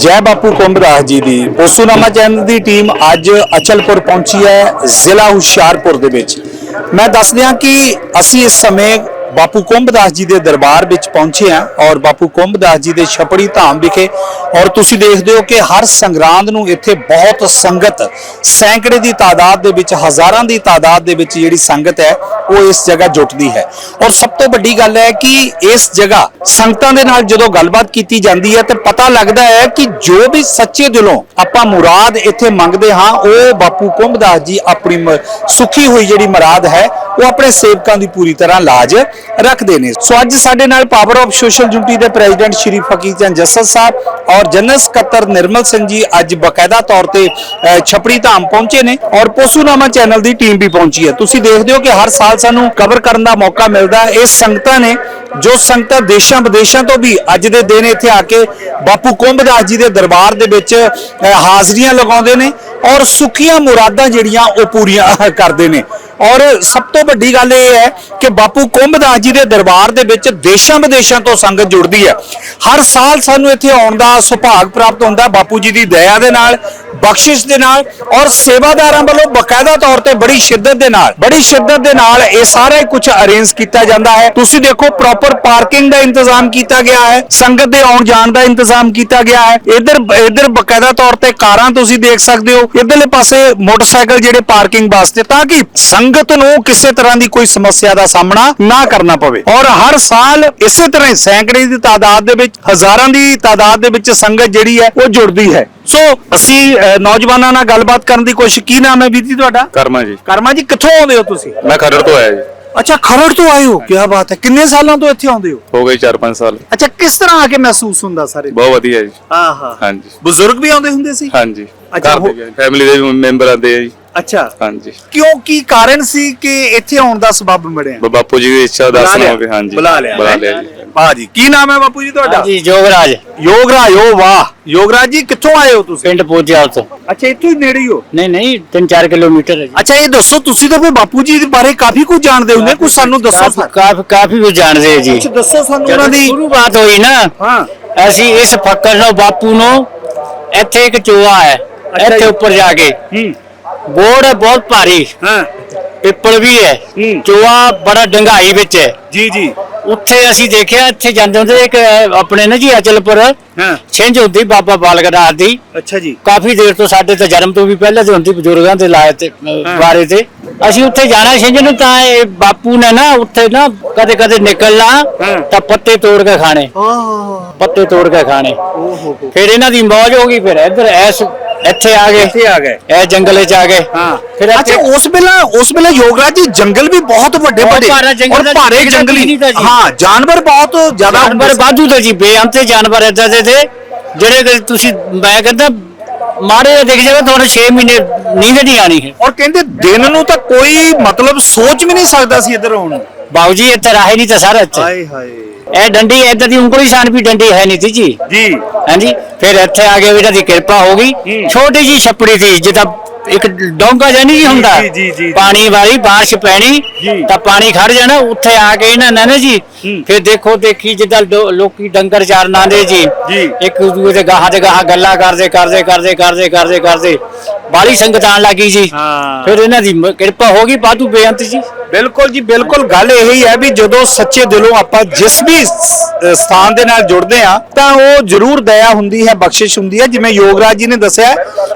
ਜੈ ਬਾਪੂ ਕੁੰਭਦਾਸ ਜੀ ਦੀ ਪੋਸੂਨਾਮਾ ਚੈਨਲ ਦੀ ਟੀਮ ਅੱਜ ਅਚਲਪੁਰ ਪਹੁੰਚੀ ਹੈ ਜ਼ਿਲ੍ਹਾ ਹੁਸ਼ਿਆਰਪੁਰ ਦੇ ਵਿੱਚ। ਮੈਂ ਦੱਸ ਦਿਆਂ ਕਿ ਅਸੀਂ ਇਸ ਸਮੇਂ ਬਾਪੂ ਕੁੰਭਦਾਸ ਜੀ ਦੇ ਦਰਬਾਰ ਵਿੱਚ ਪਹੁੰਚੇ ਹਾਂ ਔਰ ਬਾਪੂ ਕੁੰਭਦਾਸ ਜੀ ਦੇ ਛਪੜੀ ਧਾਮ ਵਿਖੇ ਔਰ ਤੁਸੀਂ ਦੇਖਦੇ ਹੋ ਕਿ ਹਰ ਸੰਗਰਾਂਦ ਨੂੰ ਇੱਥੇ ਬਹੁਤ ਸੰਗਤ, ਸੈਂਕੜੇ ਦੀ ਤਾਦਾਦ ਦੇ ਵਿੱਚ, ਹਜ਼ਾਰਾਂ ਦੀ ਤਾਦਾਦ ਦੇ ਵਿੱਚ ਜਿਹੜੀ ਸੰਗਤ ਹੈ, ਉਹ ਇਸ ਜਗ੍ਹਾ ਜੁਟਦੀ ਹੈ। ਔਰ ਸਭ ਤੋਂ ਵੱਡੀ ਗੱਲ ਹੈ ਕਿ ਇਸ ਜਗ੍ਹਾ ਸੰਗਤਾਂ ਦੇ ਨਾਲ ਜਦੋਂ ਗੱਲਬਾਤ ਕੀਤੀ ਜਾਂਦੀ ਹੈ ਤੇ ਪਤਾ ਲੱਗਦਾ ਹੈ ਕਿ ਜੋ ਵੀ ਸੱਚੇ ਦਿਲੋਂ ਆਪਾਂ ਮੁਰਾਦ ਇੱਥੇ ਮੰਗਦੇ ਹਾਂ, ਉਹ ਬਾਪੂ ਕੁੰਭਦਾਸ ਜੀ ਆਪਣੀ ਮ- ਸੁਖੀ ਹੋਈ ਜਿਹੜੀ ਮੁਰਾਦ ਹੈ ਉਹ ਆਪਣੇ ਸੇਵਕਾਂ ਦੀ ਪੂਰੀ ਤਰ੍ਹਾਂ ਲਾਜ ਰੱਖਦੇ ਨੇ। ਸੋ ਅੱਜ ਸਾਡੇ ਨਾਲ ਪਾਵਰ ਆਫ ਸੋਸ਼ਲ ਯੂਨਿਟੀ ਦੇ ਪ੍ਰੈਜ਼ੀਡੈਂਟ ਸ਼੍ਰੀ ਫਕੀਰ ਚੰਦ ਜੱਸਲ ਸਾਹਿਬ ਔਰ ਜਨਰਲ ਸਕੱਤਰ ਨਿਰਮਲ ਸਿੰਘ ਜੀ ਅੱਜ ਬਕਾਇਦਾ ਤੌਰ ਤੇ ਛਪੜੀ ਧਾਮ ਪਹੁੰਚੇ ਨੇ ਔਰ ਪੋਸੂਨਾਮਾ ਚੈਨਲ ਦੀ ਟੀਮ ਵੀ ਪਹੁੰਚੀ ਹੈ। ਤੁਸੀਂ ਦੇਖਦੇ ਹੋ ਕਿ ਹਰ ਸਾਲ ਸਾਨੂੰ ਕਵਰ ਕਰਨ ਦਾ ਮੌਕਾ ਮਿਲਦਾ ਹੈ। ਇਸ ਸੰਗਤਾਂ ਨੇ, ਜੋ ਸੰਗਤਾਂ ਦੇਸ਼ਾਂ ਵਿਦੇਸ਼ਾਂ ਤੋਂ ਵੀ ਅੱਜ ਦੇ ਦਿਨ ਇੱਥੇ ਆ ਕੇ ਬਾਪੂ ਕੁੰਭਦਾਸ ਜੀ ਦੇ ਦਰਬਾਰ ਦੇ ਵਿੱਚ ਹਾਜ਼ਰੀਆਂ ਲਗਾਉਂਦੇ ਨੇ ਔਰ ਸੁਖੀਆਂ ਮੁਰਾਦਾਂ ਜਿਹੜੀਆਂ ਉਹ ਪੂਰੀਆਂ ਕਰਦੇ ਨੇ। ਔਰ ਸਭ ਤੋਂ ਵੱਡੀ ਗੱਲ ਇਹ ਹੈ ਕਿ ਬਾਪੂ ਕੁੰਭਦਾਸ ਜੀ ਦੇ ਦਰਬਾਰ ਦੇ ਵਿੱਚ ਦੇਸ਼ਾਂ ਵਿਦੇਸ਼ਾਂ ਤੋਂ ਸੰਗਤ ਜੁੜਦੀ ਹੈ। ਹਰ ਸਾਲ ਸਾਨੂੰ ਇੱਥੇ ਆਉਣ ਦਾ ਸੁਭਾਗ ਪ੍ਰਾਪਤ ਹੁੰਦਾ ਬਾਪੂ ਜੀ ਦੀ ਦਇਆ ਦੇ ਨਾਲ ਬਖਸ਼ਿਸ਼ ਦੇ ਨਾਲ ਔਰ ਸੇਵਾਦਾਰਾਂ ਵੱਲੋਂ ਬਕਾਇਦਾ ਤੌਰ ਤੇ ਬੜੀ ਸ਼ਿੱਦਤ ਦੇ ਨਾਲ, ਬੜੀ ਸ਼ਿੱਦਤ ਦੇ ਨਾਲ ਇਹ ਸਾਰਾ ਕੁਝ ਅਰੇਂਜ ਕੀਤਾ ਜਾਂਦਾ ਹੈ। ਤੁਸੀਂ ਦੇਖੋ ਪ੍ਰੋਪਰ ਪਾਰਕਿੰਗ ਦਾ ਇੰਤਜ਼ਾਮ ਕੀਤਾ ਗਿਆ ਹੈ, ਸੰਗਤ ਦੇ ਆਉਣ ਜਾਣ ਦਾ ਇੰਤਜ਼ਾਮ ਕੀਤਾ ਗਿਆ ਹੈ। ਇਧਰ ਇਧਰ ਬਕਾਇਦਾ ਤੌਰ ਤੇ ਕਾਰਾਂ ਤੁਸੀਂ ਦੇਖ ਸਕਦੇ ਹੋ, ਇਧਰਲੇ ਪਾਸੇ ਮੋਟਰਸਾਈਕਲ ਜਿਹੜੇ ਪਾਰਕਿੰਗ ਵਾਸਤੇ ਤਾਂ ਕਿ ਸੰਗਤ ਨੂੰ ਕਿਸੇ ਤਰ੍ਹਾਂ ਦੀ ਕੋਈ ਸਮੱਸਿਆ ਦਾ ਸਾਹਮਣਾ ਨਾ ਕਰਨਾ ਪਵੇ। ਔਰ ਹਰ ਸਾਲ ਇਸੇ ਤਰ੍ਹਾਂ ਸੈਂਕੜੇ ਦੀ ਤਾਦਾਦ ਦੇ ਵਿੱਚ, ਹਜ਼ਾਰਾਂ ਦੀ ਤਾਦਾਦ ਦੇ ਵਿੱਚ ਸੰਗਤ ਜਿਹੜੀ ਹੈ, ਉਹ ਜੁੜਦੀ ਹੈ। ਸੋ ਅਸੀਂ ਨੌਜਵਾਨਾਂ ਨਾਲ ਗੱਲਬਾਤ ਕਰਨ ਦੀ ਕੋਸ਼ਿਸ਼ ਕੀ ਨਾਮ ਹੈ ਵੀਰ ਜੀ ਤੁਹਾਡਾ? ਕਰਮਾ ਜੀ। ਕਰਮਾ ਜੀ ਕਿੱਥੋਂ ਆਉਂਦੇ ਹੋ ਤੁਸੀਂ? ਮੈਂ ਖਰੜ ਤੋਂ ਆਇਆ ਜੀ। ਅੱਛਾ ਖਰੜ ਤੋਂ ਆਏ ਹੋ? ਕੀ ਬਾਤ ਹੈ। ਕਿੰਨੇ ਸਾਲਾਂ ਤੋਂ ਇੱਥੇ ਆਉਂਦੇ ਹੋ? ਹੋ ਗਏ 4-5 ਸਾਲ। ਅੱਛਾ ਕਿਸ ਤਰ੍ਹਾਂ ਆ ਕੇ ਮਹਿਸੂਸ ਹੁੰਦਾ ਸਾਰੇ? ਬਹੁਤ ਵਧੀਆ ਜੀ। ਆਹਾ ਹਾਂਜੀ। ਬਜ਼ੁਰਗ ਵੀ ਆਉਂਦੇ ਹੁੰਦੇ ਸੀ? ਹਾਂਜੀ। ਅੱਛਾ, ਘਰ ਹੋ- ਦੇ ਫੈਮਿਲੀ ਦੇ ਵੀ ਮੈਂਬਰ ਆਉਂਦੇ ਆ ਜੀ। ਅੱਛਾ। ਹਾਂਜੀ। ਕਿਉਂ ਕੀ ਕਾਰਨ ਸੀ ਕਿ ਇੱਥੇ ਆਉਣ ਦਾ ਸਬਬ ਬਣਿਆ? ਬ- ਬਾਪੂ ਜੀ ਦੀ ਇੱਛਾ ਬੁਲਾ ਦੱਸਣਾ ਲਿਆ। ਹੋਵੇ ਹਾਂਜੀ। ਬੁਲਾ ਲਿਆ। ਬੁਲਾ ਲਿਆ ਜੀ। ਵਾਹ ਜੀ। ਕੀ ਨਾਮ ਹੈ ਬਾਪੂ ਜੀ ਤੁਹਾਡਾ? ਜੀ ਜੋਗਰਾਜ। ਯੋਗਰਾਜ ਓ ਵਾਹ। ਯੋਗਰਾਜ ਜੀ ਕਿੱਥੋਂ ਆਏ ਹੋ ਤੁਸੀਂ? ਪਿੰਡ ਪੂਜਿਆਲ ਤੋਂ। ਅੱਛਾ ਇੱਥੋਂ ਹੀ ਨੇੜੇ ਹੀ ਹੋ? ਨਹੀਂ ਨਹੀਂ 3-4 ਕਿਲੋਮੀਟਰ ਹੈ ਜੀ। ਅੱਛਾ ਇਹ ਦੱਸੋ ਤੁਸੀਂ ਤਾਂ ਫਿਰ ਬਾਪੂ ਜੀ ਦੇ ਬਾਰੇ ਕਾਫੀ ਕੁਝ ਜਾਣਦੇ ਹੁੰਦੇ ਕੁਝ ਸਾਨੂੰ ਦੱਸੋ ਕਾਫੀ ਕਾਫੀ ਕੁਝ ਜਾਣਦੇ ਜੀ। ਕੁਝ ਦੱਸੋ ਸਾਨੂੰ ਉਹਨਾਂ ਦੀ। ਸ਼ੁਰੂਆਤ ਹੋਈ ਨਾ ਹਾਂ। ਅਸੀਂ ਇਸ ਫੱਕਰ ਨੂੰ ਬਾਪੂ ਨੂੰ ਇੱਥੇ ਇੱਕ ਚੋਆ ਹੈ ਇੱਥੇ। ਉੱਪਰ ਜਾ ਕੇ। ਹੂੰ। ਬੋਰਡ ਹੈ ਬਹੁਤ ਭਾਰੀ। ਹਾਂ। ਪਿੱਪਲ ਵੀ ਹੂੰ। ਚੋਆ ਬੜਾ ਡੰਗਾਈ ਵਿੱਚ ਹੈ। ਜੀ ਜੀ। ਉੱਥੇ ਅਸੀਂ ਦੇਖਿਆ ਇੱਥੇ ਜਾਂਦੇ ਹੁੰਦੇ ਇੱਕ ਆਪਣੇ ਨਾ ਜੀ ਅਚਲਪੁਰ ਹਾਂ। ਛਿੰਝ ਹੁੰਦੀ ਬਾਬਾ ਬਾਲਗਨਾਥ ਦੀ। ਅੱਛਾ ਜੀ। ਕਾਫੀ ਦੇਰ ਤੋਂ ਸਾਡੇ ਤਾਂ ਜਨਮ ਤੋਂ ਵੀ ਪਹਿਲਾਂ ਤੇ ਹੁੰਦੀ ਬਜ਼ੁਰਗਾਂ ਦੇ ਲਾਏ ਤੇ ਬਾਰੇ ਤੇ। ਅਸੀਂ ਉੱਥੇ ਜਾਣਾ ਛਿੰਝ ਨੂੰ ਤਾਂ ਇਹ ਬਾਪੂ ਨੇ ਨਾ ਉੱਥੇ ਨਾ ਕਦੇ ਕਦੇ ਨਿਕਲਣਾ। ਤਾਂ ਪੱਤੇ ਤੋੜ ਕੇ ਖਾਣੇ। ਆਹ ਪੱਤੇ ਤੋੜ ਕੇ ਖਾਣੇ। ਓਹੋ ਹੋ। ਫਿਰ ਇਹਨਾਂ ਦੀ ਮੌਜ ਹੋ ਗਈ ਫਿਰ ਇੱਧਰ ਐਸ ਇੱਥੇ ਆ ਗਏ। ਇੱਥੇ ਆ ਗਏ। ਇਹ ਜੰਗਲੇ ਚ ਆ ਗਏ। ਹਾਂ ਫਿਰ ਅੱਛਾ ਉਸ ਵੇਲੇ ਉਸ ਵੇਲੇ ਯੋਗਰਾਜ ਜੀ ਜੰਗਲ ਵੀ ਬਹੁਤ ਵੱਡੇ ਵੱਡੇ। ਔਰ ਦਾ ਭਾਰੇ ਜੰਗਲ। ਹਾਂ ਜਾਨਵਰ ਬਹੁਤ ਜ਼ਿਆਦਾ ਜਾਨਵਰ। ਵਾਧੂ ਤੇ ਜੀ ਬੇਅੰਤੇ ਜਾਨਵਰ ਏਦਾਂ ਦੇ ਤੇ ਜਿਹੜੇ ਤੁਸੀਂ ਮੈਂ ਕਹਿੰਦਾ ਮਾੜੇ ਜਿਹੇ ਦਿਖ ਜਾਵੇ ਤੁਹਾਨੂੰ 6 ਮਹੀਨੇ ਨੀਂਦ ਨਹੀਂ ਆਣੀ ਹੈ। ਔਰ ਕਹਿੰਦੇ ਦਿਨ ਨੂੰ ਤਾਂ ਕੋਈ ਮਤਲਬ ਸੋਚ ਵੀ ਨਹੀਂ ਸਕਦਾ ਸੀ ਇੱਧਰ ਆਉਣ ਬਾਊ ਜੀ ਇੱਥੇ ਰਾਹੇ ਨਹੀਂ ਤਾਂ ਸਾਰਾ ਇੱਥੇ। ਹਾਏ ਹਾਏ। ਇਹ ਡੰਡੀ ਏਦਾਂ ਦੀ ਉਂਗਲੀ ਸ਼ਾਨ ਵੀ ਡੰਡੀ ਹੈ ਨਹੀਂ ਸੀ ਜੀ ਜੀ ਹਾਂਜੀ ਫਿਰ ਇੱਥੇ ਆ ਕੇ ਵੀ ਇਹਨਾਂ ਦੀ ਕਿਰਪਾ ਹੋ ਗਈ। ਛੋਟੀ ਜੀ ਛੱਪੜੀ ਸੀ ਜਿੱਦਾਂ ਇੱਕ ਡੋਂਗਾ ਜਾਨੀ ਜੀ ਹੁੰਦਾ ਜੀ, ਜੀ, ਜੀ। ਪਾਣੀ ਵਾਲੀ ਬਾਰਿਸ਼ ਪੈਣੀ। ਤਾਂ ਪਾਣੀ ਖੜ ਜਾਣਾ ਉੱਥੇ ਆ ਕੇ ਇਹਨਾਂ ਨੇ ਨਾ ਜੀ। ਫਿਰ ਦੇਖੋ ਦੇਖੀ ਜਿੱਦਾਂ ਲੋ- ਲੋਕੀ ਡੰਗਰ ਚਾਰਨਾਂ ਦੇ ਜੀ। ਜੀ। ਇੱਕ ਦੂਜੇ ਦੇ ਗਾਹਾਂ ਤੇ ਗਾਹਾਂ ਗੱਲਾਂ ਕਰਦੇ ਕਰਦੇ ਕਰਦੇ ਕਰਦੇ ਕਰਦੇ ਕਰਦੇ। ਬਾਲੀ ਸੰਗਤ ਆਣ ਲੱਗੀ ਜੀ। ਹਾਂ। ਫਿਰ ਇਹਨਾਂ ਦੀ ਮ- ਕਿਰਪਾ ਹੋ ਗਈ ਬਾਦੂ ਬੇਅੰਤ ਜੀ। ਬਿਲਕੁਲ ਜੀ ਬਿਲਕੁਲ। ਗੱਲ ਇਹ ਹੀ ਹੈ ਵੀ ਜਦੋਂ ਸੱਚੇ ਦਿਲੋਂ ਆਪਾਂ ਜਿਸ ਵੀ ਸ- ਸਥਾਨ ਦੇ ਨਾਲ ਜੁੜਦੇ ਆ ਤਾਂ ਉਹ ਜ਼ਰੂਰ ਦਇਆ ਹੁੰਦੀ ਹੈ ਬਖਸ਼ਿਸ਼ ਹੁੰਦੀ ਹੈ। ਜਿਵੇਂ ਯੋਗਰਾਜ ਜੀ ਨੇ ਦੱਸਿਆ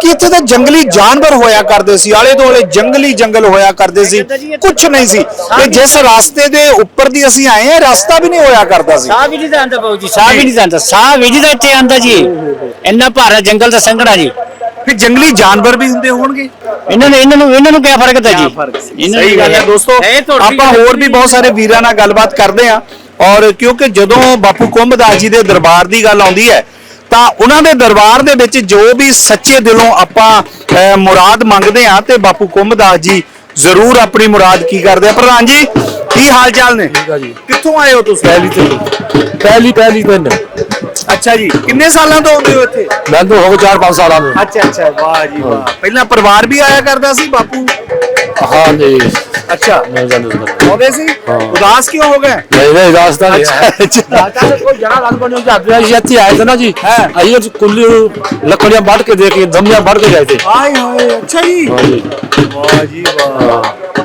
ਕਿ ਇੱਥੇ ਤਾਂ ਜੰਗਲੀ ਜਾਨਵਰ ਹੋਇਆ ਕਰਦੇ ਸੀ। ਆਲੇ ਦੁਆਲੇ ਜੰਗਲੀ ਜੰਗਲ ਹੋਇਆ ਕਰਦੇ ਸੀ। ਕੁਝ ਨਹੀਂ ਸੀ। ਤੇ ਜਿਸ ਰਾਸਤੇ ਦੇ ਉੱਪਰ ਦੀ ਅਸੀਂ ਆਏ ਆ ਰਸਤਾ ਵੀ ਨਹੀਂ ਹੋਇਆ ਕਰਦਾ ਸੀ। ਸਾਹ ਵੀ ਨਹੀਂ ਜਾਂਦਾ ਬਾਊ ਜੀ ਸਾਹ ਵੀ ਨਹੀਂ। ਜਾਂਦਾ ਸਾਹ ਵੀ ਨਹੀਂ ਤਾਂ ਇੱਥੇ ਆਂਦਾ ਜੀ। ਇੰਨਾ ਭਾਰਾ ਜੰਗਲ ਦਾ ਸੰਘਣਾ ਜੀ। ਫਿਰ ਜੰਗਲੀ ਜਾਨਵਰ ਵੀ ਹੁੰਦੇ ਹੋਣਗੇ। ਇਹਨਾਂ ਨੂੰ ਇਹਨਾਂ ਨੂੰ ਇਹਨਾਂ ਨੂੰ ਕੀ ਫ਼ਰਕ ਤਾਂ ਜੀ? ਸਹੀ ਗੱਲ ਹੈ ਦੋਸਤੋ ਆਪਾਂ ਹੋਰ ਵੀ ਬਹੁਤ ਸਾਰੇ ਵੀਰਾਂ ਨਾਲ ਗੱਲਬਾਤ ਕਰਦੇ ਆ ਔਰ ਕਿਉਂਕਿ ਜਦੋਂ ਬਾਪੂ ਕੁੰਭਦਾਸ ਜੀ ਦੇ ਦਰਬਾਰ ਦੀ ਗੱਲ ਆਉਂਦੀ ਹੈ ਤਾਂ ਉਹਨਾਂ ਦੇ ਦਰਬਾਰ ਦੇ ਵਿੱਚ ਜੋ ਵੀ ਸੱਚੇ ਦਿਲੋਂ ਆਪਾਂ ਮੁਰਾਦ ਮੰਗਦੇ ਆ ਤੇ ਬਾਪੂ ਕੁੰਭਦਾਸ ਜੀ ਜ਼ਰੂਰ ਆਪਣੀ ਮੁਰਾਦ ਕੀ ਕਰਦੇ ਆ। ਪ੍ਰਧਾਨ ਜੀ ਕੀ ਹਾਲ ਚਾਲ ਨੇ? ਠੀਕ ਆ ਜੀ। ਕਿੱਥੋਂ ਆਏ ਹੋ ਤੁਸੀਂ? ਪਹਿਲੀ ਤੇ। ਪਹਿਲੀ ਪਹਿਲੀ ਪਿੰਡ ਅੱਛਾ ਜੀ ਕਿੰਨੇ ਸਾਲਾਂ ਤੋਂ ਆਉਂਦੇ ਹੋ ਇੱਥੇ? ਮੈਂ ਤਾਂ ਹੋ ਗਏ 4-5 ਸਾਲਾਂ ਦੇ ਅੱਛਾ ਅੱਛਾ ਵਾਹ ਜੀ ਵਾਹ। ਪਹਿਲਾਂ ਪਰਿਵਾਰ ਵੀ ਆਇਆ ਕਰਦਾ ਸੀ ਬਾਪੂ? ਹਾਂ ਜੀ। ਅੱਛਾ। ਮੈਂ ਜਾਂਦੇ ਸੀ। ਆਉਂਦੇ ਸੀ? ਉਦਾਸ ਕਿਉਂ ਹੋ ਗਏ? ਨਹੀਂ ਨਹੀਂ ਰਾਸਤਾ ਨਹੀਂ। ਹੈ ਅੱਛਾ। ਤਾਂ ਕੋਈ ਜਣਾ ਰੰਗ ਬਣਿਆ ਜਾਂਦੇ ਅਸੀਂ ਇੱਥੇ ਆਏ ਥੇ ਨਾ ਜੀ। ਹਾਂ। ਅਸੀਂ ਕੁੱਲੀ ਲੱਕੜੀਆਂ ਵੱਢ ਕੇ ਦੇ ਕੇ ਧਮੀਆਂ ਵੱਢ ਕੇ ਗਏ ਥੇ ਹਾਏ ਹਾਏ ਅੱਛਾ ਜੀ। ਵਾਹ ਜੀ ਵਾਹ। ਤਾਂ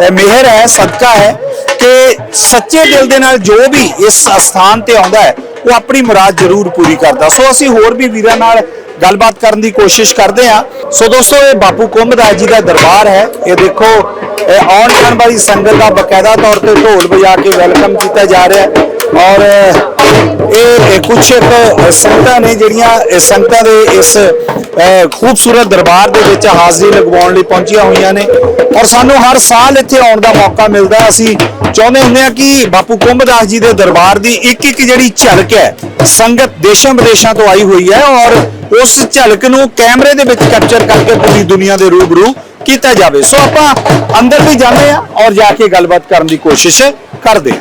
ਮਿਹਰ ਹੈ, ਸਦਕਾ ਹੈ ਕਿ ਸੱਚੇ ਦਿਲ ਦੇ ਨਾਲ ਜੋ ਵੀ ਇਸ ਸਥਾਨ ਤੇ ਆਉਂਦਾ ਹੈ, ਉਹ ਆਪਣੀ ਮੁਰਾਦ ਜ਼ਰੂਰ ਪੂਰੀ ਕਰਦਾ। ਸੋ ਅਸੀਂ ਹੋਰ ਵੀ ਵੀਰਾਂ ਨਾਲ ਗੱਲਬਾਤ ਕਰਨ ਦੀ ਕੋਸ਼ਿਸ਼ ਕਰਦੇ ਹਾਂ। ਸੋ ਦੋਸਤੋ, ਇਹ ਬਾਪੂ ਕੁੰਭਦਾਸ ਜੀ ਦਾ ਦਰਬਾਰ ਹੈ। ਇਹ ਦੇਖੋ ਆਉਣ ਜਾਣ ਵਾਲੀ ਸੰਗਤ ਦਾ ਬਕਾਇਦਾ ਤੌਰ ਤੇ ਢੋਲ ਵਜਾ ਕੇ ਵੈਲਕਮ ਕੀਤਾ ਜਾ ਰਿਹਾ ਹੈ। ਔਰ, ਇਹ ਇਹ ਕੁਛ ਇੱਕ ਸੰਗਤਾਂ ਨੇ ਜਿਹੜੀਆਂ ਸੰਗਤਾਂ ਦੇ ਇਸ ਖੂਬਸੂਰਤ ਦਰਬਾਰ ਦੇ ਵਿੱਚ ਹਾਜ਼ਰੀ ਲਗਵਾਉਣ ਲਈ ਪਹੁੰਚੀਆਂ ਹੋਈਆਂ ਨੇ। ਔਰ ਸਾਨੂੰ ਹਰ ਸਾਲ ਇੱਥੇ ਆਉਣ ਦਾ ਮੌਕਾ ਮਿਲਦਾ ਅਸੀਂ ਚਾਹੁੰਦੇ ਹੁੰਦੇ ਹਾਂ ਕਿ ਬਾਪੂ ਕੁੰਭਦਾਸ ਜੀ ਦੇ ਦਰਬਾਰ ਦੀ ਇੱਕ ਇੱਕ ਜਿਹੜੀ ਝਲਕ ਹੈ, ਸੰਗਤ ਦੇਸ਼ਾਂ ਵਿਦੇਸ਼ਾਂ ਤੋਂ ਆਈ ਹੋਈ ਹੈ ਔਰ ਉਸ ਝਲਕ ਨੂੰ ਕੈਮਰੇ ਦੇ ਵਿੱਚ ਕੈਪਚਰ ਕਰਕੇ ਪੂਰੀ ਦੁਨੀਆ ਦੇ ਰੂਬਰੂ ਕੀਤਾ ਜਾਵੇ। ਸੋ ਆਪਾਂ ਅੰਦਰ ਵੀ ਜਾਂਦੇ ਹਾਂ ਔਰ ਜਾ ਕੇ ਗੱਲਬਾਤ ਕਰਨ ਦੀ ਕੋਸ਼ਿਸ਼ ਕਰਦੇ ਹਾਂ।